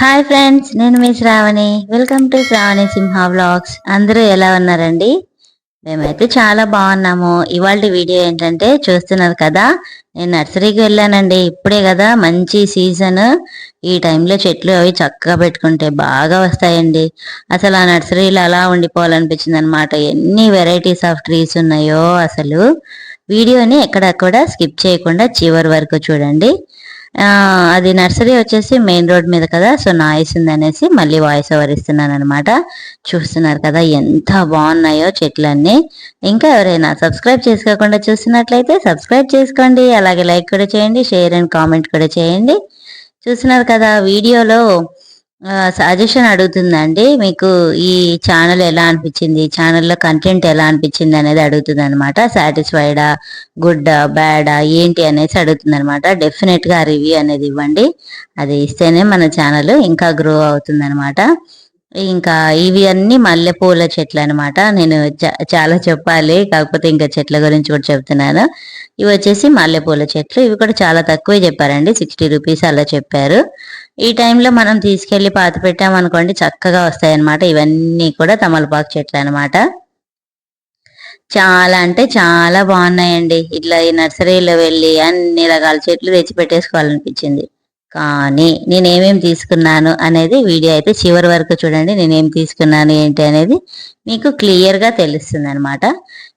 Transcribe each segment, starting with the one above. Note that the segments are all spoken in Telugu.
హాయ్ ఫ్రెండ్స్ నేను మీ Shravani. Welcome to Shravani Simha blogs అందరూ ఎలా ఉన్నారండి? మేమైతే చాలా బాగున్నాము. ఇవాళ వీడియో ఏంటంటే చూస్తున్నారు కదా నేను నర్సరీకి వెళ్ళానండి. ఇప్పుడే కదా మంచి సీజన్. ఈ టైంలో చెట్లు అవి చక్కగా పెట్టుకుంటే బాగా వస్తాయండి. అసలు ఆ నర్సరీలో అలా ఉండిపోవాలనిపించింది అనమాట ఎన్ని వెరైటీస్ ఆఫ్ ట్రీస్ ఉన్నాయో అసలు. వీడియోని ఎక్కడక్కడ స్కిప్ చేయకుండా చివరి వరకు చూడండి. అది నర్సరీ వచ్చేసి మెయిన్ రోడ్ మీద కదా సో నాయిస్ ఉందనేసి మళ్ళీ వాయిస్ ఓవర్ ఇస్తున్నాను అనమాట చూస్తున్నారు కదా ఎంత బాగున్నాయో చెట్లన్నీ. ఇంకా ఎవరైనా సబ్స్క్రైబ్ చేసుకోకుండా చూస్తున్నట్లయితే సబ్స్క్రైబ్ చేసుకోండి అలాగే లైక్ కూడా చేయండి షేర్ అండ్ కామెంట్ కూడా చేయండి. చూస్తున్నారు కదా వీడియోలో సజెషన్ అడుగుతుందండి. మీకు ఈ ఛానల్ ఎలా అనిపించింది? ఛానల్లో కంటెంట్ ఎలా అనిపించింది అనేది అడుగుతుంది అనమాట సాటిస్ఫైడా గుడ్డా బ్యాడా ఏంటి అనేసి అడుగుతుంది అనమాట డెఫినెట్గా రివ్యూ అనేది ఇవ్వండి. అది ఇస్తేనే మన ఛానల్ ఇంకా గ్రో అవుతుంది అనమాట ఇంకా ఇవి అన్ని మల్లెపూల చెట్లు అనమాట నేను చాలా చెప్పాలి. కాకపోతే ఇంకా చెట్ల గురించి కూడా చెప్తున్నాను. ఇవి వచ్చేసి మల్లెపూల చెట్లు. ఇవి కూడా చాలా తక్కువే చెప్పారండి. సిక్స్టీ రూపీస్ అలా చెప్పారు. ఈ టైంలో మనం తీసుకెళ్ళి పాత పెట్టామనుకోండి చక్కగా వస్తాయి అనమాట ఇవన్నీ కూడా తమలపాకు చెట్లు అనమాట చాలా అంటే చాలా బాగున్నాయండి. ఇట్లా ఈ నర్సరీలో వెళ్ళి అన్ని రకాల చెట్లు తెచ్చి పెట్టేసుకోవాలనిపించింది. కానీ నేనేమేమి తీసుకున్నాను అనేది వీడియో అయితే చివరి వరకు చూడండి నేనేం తీసుకున్నాను ఏంటి అనేది మీకు క్లియర్గా తెలుస్తుంది అనమాట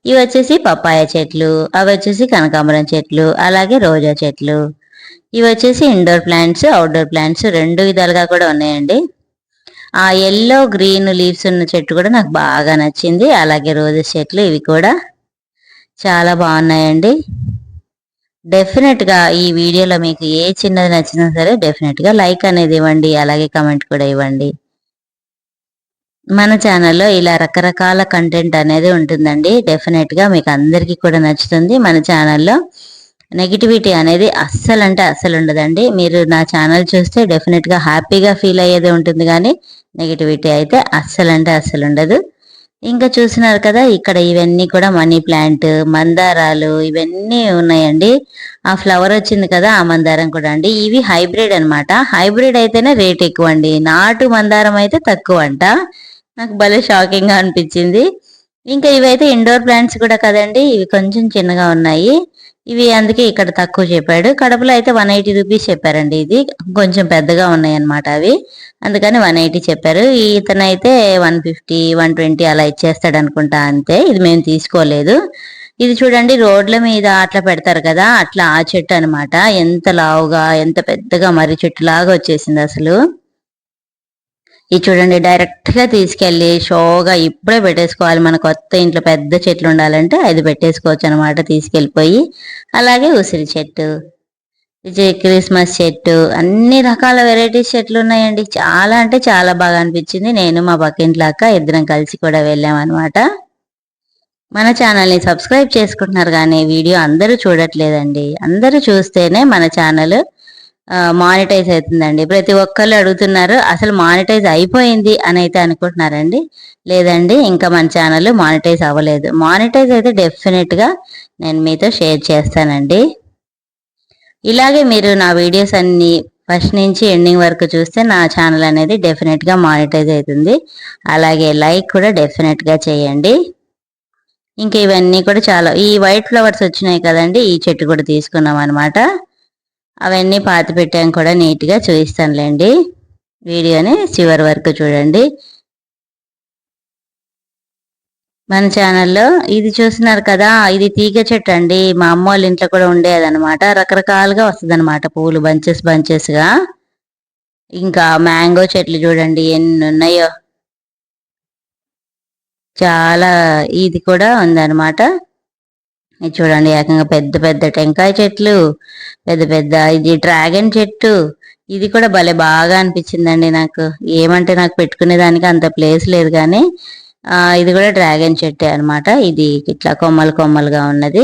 ఇవి వచ్చేసి పప్పాయ చెట్లు అవి వచ్చేసి కనకాంబరం చెట్లు అలాగే రోజా చెట్లు. ఇవి వచ్చేసి ఇండోర్ ప్లాంట్స్ అవుట్డోర్ ప్లాంట్స్ రెండు విధాలుగా కూడా ఉన్నాయండి. ఆ ఎల్లో గ్రీన్ లీవ్స్ ఉన్న చెట్టు కూడా నాకు బాగా నచ్చింది. అలాగే రోజెస్ చెట్లు ఇవి కూడా. చాలా బాగున్నాయండి. డెఫినెట్గా ఈ వీడియోలో మీకు ఏ చిన్నది నచ్చినా సరే డెఫినెట్గా లైక్ అనేది ఇవ్వండి అలాగే కమెంట్ కూడా ఇవ్వండి. మన ఛానల్లో ఇలా రకరకాల కంటెంట్ అనేది ఉంటుందండి. డెఫినెట్గా మీకు అందరికీ కూడా నచ్చుతుంది. మన ఛానల్లో నెగిటివిటీ అనేది అస్సలు అంటే అస్సలు ఉండదండి. మీరు నా ఛానల్ చూస్తే డెఫినెట్గా హ్యాపీగా ఫీల్ అయ్యేది ఉంటుంది కానీ నెగిటివిటీ అయితే అస్సలు అంటే అస్సలు ఉండదు. ఇంకా చూసినారు కదా ఇక్కడ ఇవన్నీ కూడా మనీ ప్లాంట్ మందారాలు ఇవన్నీ ఉన్నాయండి. ఆ ఫ్లవర్ వచ్చింది కదా ఆ మందారం కూడా అండి. ఇవి హైబ్రిడ్ అనమాట హైబ్రిడ్ అయితేనే రేట్ ఎక్కువ అండి నాటు మందారం అయితే తక్కువ అంట నాకు భలే షాకింగ్గా అనిపించింది. ఇంకా ఇవైతే ఇండోర్ ప్లాంట్స్ కూడా కదండి ఇవి కొంచెం చిన్నగా ఉన్నాయి. ఇవి అందుకే ఇక్కడ తక్కువ చెప్పాడు. కడపలో అయితే వన్ ఎయిటీ రూపీస్ చెప్పారండి ఇది. కొంచెం పెద్దగా ఉన్నాయన్నమాట అవి. అందుకని వన్ ఎయిటీ చెప్పారు. ఇతనైతే వన్ ఫిఫ్టీ వన్ ట్వంటీ అలా ఇచ్చేస్తాడు అనుకుంటా అంతే. ఇది మేము తీసుకోలేదు. ఇది చూడండి రోడ్ల మీద అట్లా పెడతారు కదా అట్లా ఆ చెట్టు అనమాట ఎంత లావుగా ఎంత పెద్దగా మర్రి చెట్టు లాగా వచ్చేసింది అసలు. ఇది చూడండి డైరెక్ట్గా తీసుకెళ్ళి షోగా ఇప్పుడే పెట్టేసుకోవాలి. మన కొత్త ఇంట్లో పెద్ద చెట్లు ఉండాలంటే అది పెట్టేసుకోవచ్చు అనమాట తీసుకెళ్ళిపోయి అలాగే ఉసిరి చెట్టు క్రిస్మస్ చెట్టు అన్ని రకాల వెరైటీస్ చెట్లు ఉన్నాయండి. చాలా అంటే చాలా బాగా అనిపించింది. నేను మా పక్కింట్లాక అక్క ఇద్దరం కలిసి కూడా వెళ్ళామన్నమాట మన ఛానల్ని సబ్స్క్రైబ్ చేసుకుంటున్నారు కానీ వీడియో అందరూ చూడట్లేదండి. అందరూ చూస్తేనే మన ఛానల్ మానిటైజ్ అవుతుందండి. ప్రతి ఒక్కళ్ళు అడుగుతున్నారు అసలు మానిటైజ్ అయిపోయింది అని అయితే అనుకుంటున్నారండి. లేదండి ఇంకా మన ఛానల్ మానిటైజ్ అవ్వలేదు. మానిటైజ్ అయితే డెఫినెట్గా నేను మీతో షేర్ చేస్తానండి. ఇలాగే మీరు నా వీడియోస్ అన్ని ఫస్ట్ నుంచి ఎండింగ్ వరకు చూస్తే నా ఛానల్ అనేది డెఫినెట్గా మానిటైజ్ అవుతుంది. అలాగే లైక్ కూడా డెఫినెట్గా చేయండి. ఇంకా ఇవన్నీ కూడా చాలా ఈ వైట్ ఫ్లవర్స్ వచ్చినాయి కదండి ఈ చెట్టు కూడా తీసుకున్నాం అనమాట అవన్నీ పాతి పెట్టాం కూడా నీట్గా చూపిస్తానులేండి. వీడియోని చివరి వరకు చూడండి. మన ఛానల్లో ఇది చూస్తున్నారు కదా ఇది తీగ చెట్టు అండి. మా అమ్మ వాళ్ళ ఇంట్లో కూడా ఉండేది అనమాట రకరకాలుగా వస్తుంది అనమాట బంచెస్ బంచెస్గా. ఇంకా మ్యాంగో చెట్లు చూడండి ఎన్ని ఉన్నాయో. చాలా ఇది కూడా ఉందన్నమాట ఇది చూడండి ఏకంగా పెద్ద పెద్ద టెంకాయ చెట్లు పెద్ద పెద్ద ఇది డ్రాగన్ చెట్టు. ఇది కూడా భలే బాగా అనిపించిందండి నాకు. ఏమంటే నాకు పెట్టుకునే దానికి అంత ప్లేస్ లేదు కానీ ఇది కూడా డ్రాగన్ చెట్టే అనమాట ఇది ఇట్లా కొమ్మలు కొమ్మలుగా ఉన్నది.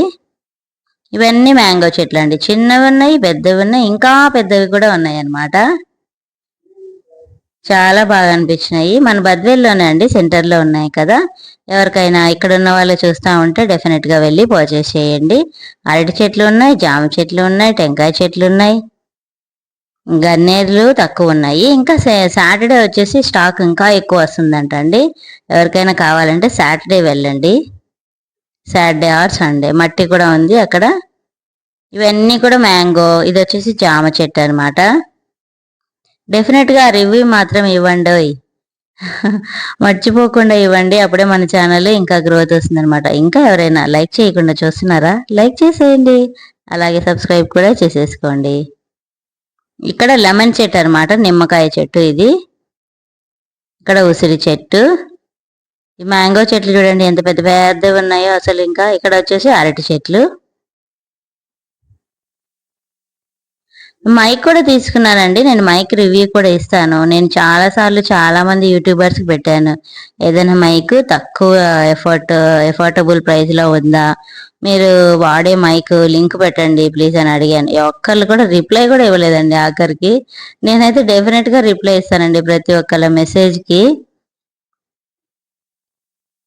ఇవన్నీ మ్యాంగో చెట్లు అండి చిన్నవి ఉన్నాయి పెద్దవి ఉన్నాయి ఇంకా పెద్దవి కూడా ఉన్నాయి అన్నమాట. చాలా బాగా అనిపించినాయి. మన బద్వేల్లోనే అండి సెంటర్లో ఉన్నాయి కదా. ఎవరికైనా ఇక్కడ ఉన్న వాళ్ళు చూస్తూ ఉంటే డెఫినెట్గా వెళ్ళి పర్చేస్ చేయండి. అరటి చెట్లు ఉన్నాయి జామ చెట్లు ఉన్నాయి టెంకాయ చెట్లు ఉన్నాయి. గన్నేరులు తక్కువ ఉన్నాయి. ఇంకా సాటర్డే వచ్చేసి స్టాక్ ఇంకా ఎక్కువ వస్తుందంట అండి. ఎవరికైనా కావాలంటే సాటర్డే వెళ్ళండి. Saturday or Sunday. మట్టి కూడా ఉంది అక్కడ. ఇవన్నీ కూడా మ్యాంగో ఇది వచ్చేసి జామ చెట్టు అనమాట డెఫినెట్గా రివ్యూ మాత్రం ఇవ్వండి మర్చిపోకుండా ఇవ్వండి. అప్పుడే మన ఛానల్ ఇంకా గ్రోత్ వస్తుంది అనమాట ఇంకా ఎవరైనా లైక్ చేయకుండా చూస్తున్నారా? లైక్ చేసేయండి. అలాగే సబ్స్క్రైబ్ కూడా చేసేసుకోండి. ఇక్కడ లెమన్ చెట్టు అనమాట నిమ్మకాయ చెట్టు ఇది. ఇక్కడ ఉసిరి చెట్టు. ఈ మ్యాంగో చెట్లు చూడండి ఎంత పెద్ద పెద్దవి ఉన్నాయో. అసలు ఇంకా ఇక్కడ వచ్చేసి అరటి చెట్లు. మైక్ కూడా తీసుకున్నానండి. నేను మైక్ రివ్యూ కూడా ఇస్తాను. నేను చాలా సార్లు చాలా మంది పెట్టాను. ఏదైనా మైక్ తక్కువ ఎఫర్ట్ ఎఫోర్టబుల్ ప్రైస్లో ఉందా? మీరు వాడే మైక్ లింక్ పెట్టండి ప్లీజ్ అని అడిగాను. ఒక్కళ్ళు కూడా రిప్లై కూడా ఇవ్వలేదండి ఆఖరికి. నేనైతే డెఫినెట్గా రిప్లై ఇస్తానండి ప్రతి ఒక్కళ్ళ మెసేజ్కి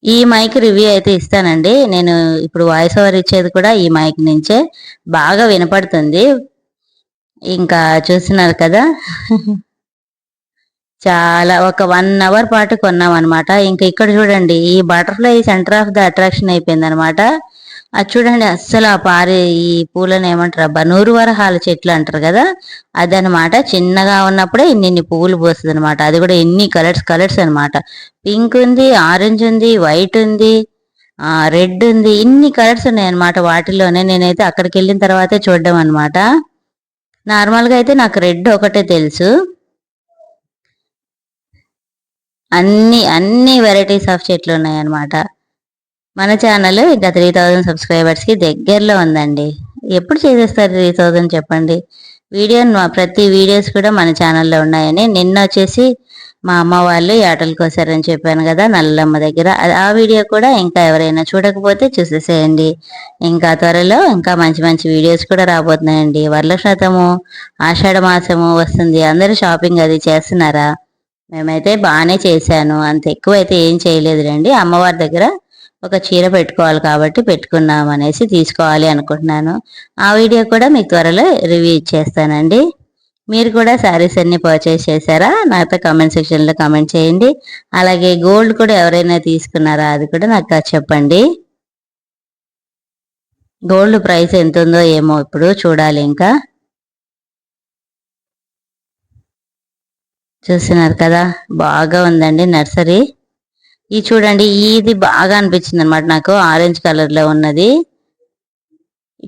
ఈ మైక్ రివ్యూ అయితే ఇస్తానండి. నేను ఇప్పుడు వాయిస్ ఓవర్ ఇచ్చేది కూడా ఈ మైక్ నుంచే. బాగా వినపడుతుంది. ఇంకా చూస్తున్నారు కదా? చాలా ఒక వన్ అవర్ పాటు కొన్నాం అనమాట ఇంకా ఇక్కడ చూడండి ఈ butterfly centre of the attraction అయిపోయింది అనమాట అది చూడండి అస్సలు ఆ పారి ఈ పూలను ఏమంటారు బనూరు వరహాల చెట్లు అంటారు కదా? అదనమాట చిన్నగా ఉన్నప్పుడే ఇన్ని పువ్వులు పోస్తుంది అనమాట అది కూడా ఎన్ని కలర్స్ కలర్స్ అనమాట పింక్ ఉంది ఆరెంజ్ ఉంది వైట్ ఉంది రెడ్ ఉంది ఇన్ని కలర్స్ ఉన్నాయి అనమాట వాటిలోనే నేనైతే అక్కడికి వెళ్ళిన తర్వాతే చూడడం అనమాట నార్మల్గా అయితే నాకు రెడ్ ఒకటే తెలుసు. అన్ని అన్ని వెరైటీస్ ఆఫ్ చెట్లు ఉన్నాయి అనమాట మన ఛానల్ ఇంకా త్రీ థౌజండ్ సబ్స్క్రైబర్స్కి దగ్గరలో ఉందండి. ఎప్పుడు చేసేస్తారు త్రీ థౌజండ్ చెప్పండి? వీడియో ప్రతి వీడియోస్ కూడా మన ఛానల్లో ఉన్నాయని నిన్న వచ్చేసి మా అమ్మ వాళ్ళు ఆటలకు వస్తారని చెప్పాను కదా నల్లమ్మ దగ్గర. ఆ వీడియో కూడా ఇంకా ఎవరైనా చూడకపోతే చూసేసేయండి. ఇంకా త్వరలో ఇంకా మంచి మంచి వీడియోస్ కూడా రాబోతున్నాయండి. వరలక్షతము ఆషాఢ మాసము వస్తుంది. అందరూ షాపింగ్ అది చేస్తున్నారా? మేమైతే బాగానే చేశాను. అంత ఎక్కువ అయితే ఏం చేయలేదు రండి అమ్మవారి దగ్గర ఒక చీర పెట్టుకోవాలి కాబట్టి పెట్టుకున్నాం అనేసి తీసుకోవాలి అనుకుంటున్నాను. ఆ వీడియో కూడా మీకు త్వరలో రివ్యూ ఇచ్చేస్తానండి. మీరు కూడా శారీస్ అన్ని పర్చేస్ చేశారా? నాతో కామెంట్ సెక్షన్లో కామెంట్ చేయండి. అలాగే గోల్డ్ కూడా ఎవరైనా తీసుకున్నారా? అది కూడా నాకు చెప్పండి. గోల్డ్ ప్రైస్ ఎంత ఉందో ఏమో ఇప్పుడు చూడాలి ఇంకా. చూస్తున్నారు కదా బాగా ఉందండి నర్సరీ ఇది చూడండి ఇది బాగా అనిపించింది అనమాట నాకు ఆరెంజ్ కలర్లో ఉన్నది.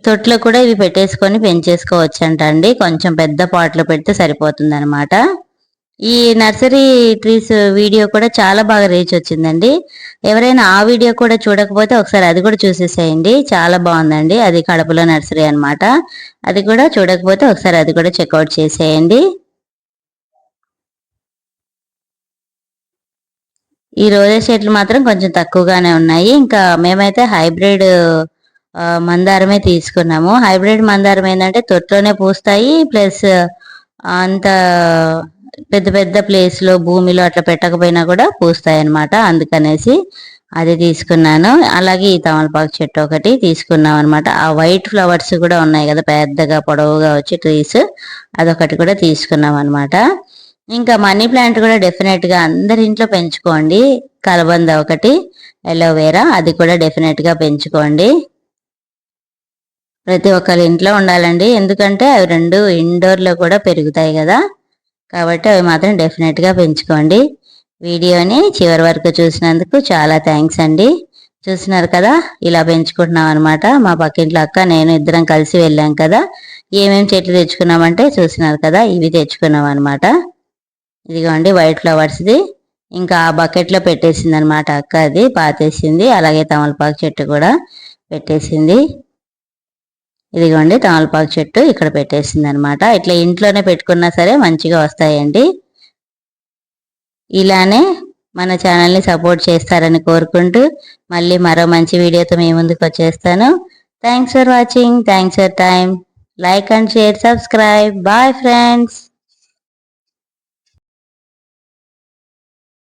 తొట్లో కూడా ఇవి పెట్టేసుకొని పెంచేసుకోవచ్చు అండి కొంచెం పెద్ద పాట్లో పెడితే సరిపోతుంది అనమాట ఈ నర్సరీ ట్రీస్ వీడియో కూడా చాలా బాగా రీచ్ వచ్చిందండి. ఎవరైనా ఆ వీడియో కూడా చూడకపోతే ఒకసారి అది కూడా చూసేసేయండి. చాలా బాగుందండి. అది కడపలో నర్సరీ అనమాట అది కూడా చూడకపోతే ఒకసారి అది కూడా చెక్అవుట్ చేసేయండి. ఈ రోజా చెట్లు మాత్రం కొంచెం తక్కువగానే ఉన్నాయి. ఇంకా మేమైతే హైబ్రిడ్ మందారమే తీసుకున్నాము. హైబ్రిడ్ మందారం ఏంటంటే తొట్లోనే పూస్తాయి ప్లస్ అంత పెద్ద పెద్ద ప్లేస్లో భూమిలో అట్లా పెట్టకపోయినా కూడా పూస్తాయి అనమాట అందుకనేసి అది తీసుకున్నాను. అలాగే ఈ తమలపాకు చెట్టు ఒకటి తీసుకున్నాం అనమాట ఆ వైట్ ఫ్లవర్స్ కూడా ఉన్నాయి కదా పెద్దగా పొడవుగా వచ్చి ట్రీస్ అదొకటి కూడా తీసుకున్నాం అనమాట ఇంకా మనీ ప్లాంట్ కూడా డెఫినెట్గా అందరి ఇంట్లో పెంచుకోండి. కలబంద ఒకటి ఎలోవేరా అది కూడా డెఫినెట్గా పెంచుకోండి. ప్రతి ఒక్కరి ఇంట్లో ఉండాలండి. ఎందుకంటే అవి రెండు ఇండోర్లో కూడా పెరుగుతాయి కదా. కాబట్టి అవి మాత్రం డెఫినెట్గా పెంచుకోండి. వీడియోని చివరి వరకు చూసినందుకు చాలా థ్యాంక్స్ అండి. చూస్తున్నారు కదా? ఇలా పెంచుకుంటున్నాం అనమాట మా పక్కింట్లో అక్క నేను ఇద్దరం కలిసి వెళ్ళాం కదా. ఏమేమి చెట్లు తెచ్చుకున్నామంటే చూసినారు కదా? ఇవి తెచ్చుకున్నాం అనమాట ఇదిగోండి వైట్ ఫ్లవర్స్ది ఇంకా ఆ బకెట్లో పెట్టేసింది అనమాట అక్క అది పాతేసింది. అలాగే తమలపాకు చెట్టు కూడా పెట్టేసింది. ఇదిగోండి తమలపాకు చెట్టు ఇక్కడ పెట్టేసింది అనమాట ఇట్లా ఇంట్లోనే పెట్టుకున్నా సరే మంచిగా వస్తాయండి. ఇలానే మన ఛానల్ని సపోర్ట్ చేస్తారని కోరుకుంటూ మళ్ళీ మరో మంచి వీడియోతో మీ ముందుకు వచ్చేస్తాను. Thanks for watching thanks for time like and share subscribe bye friends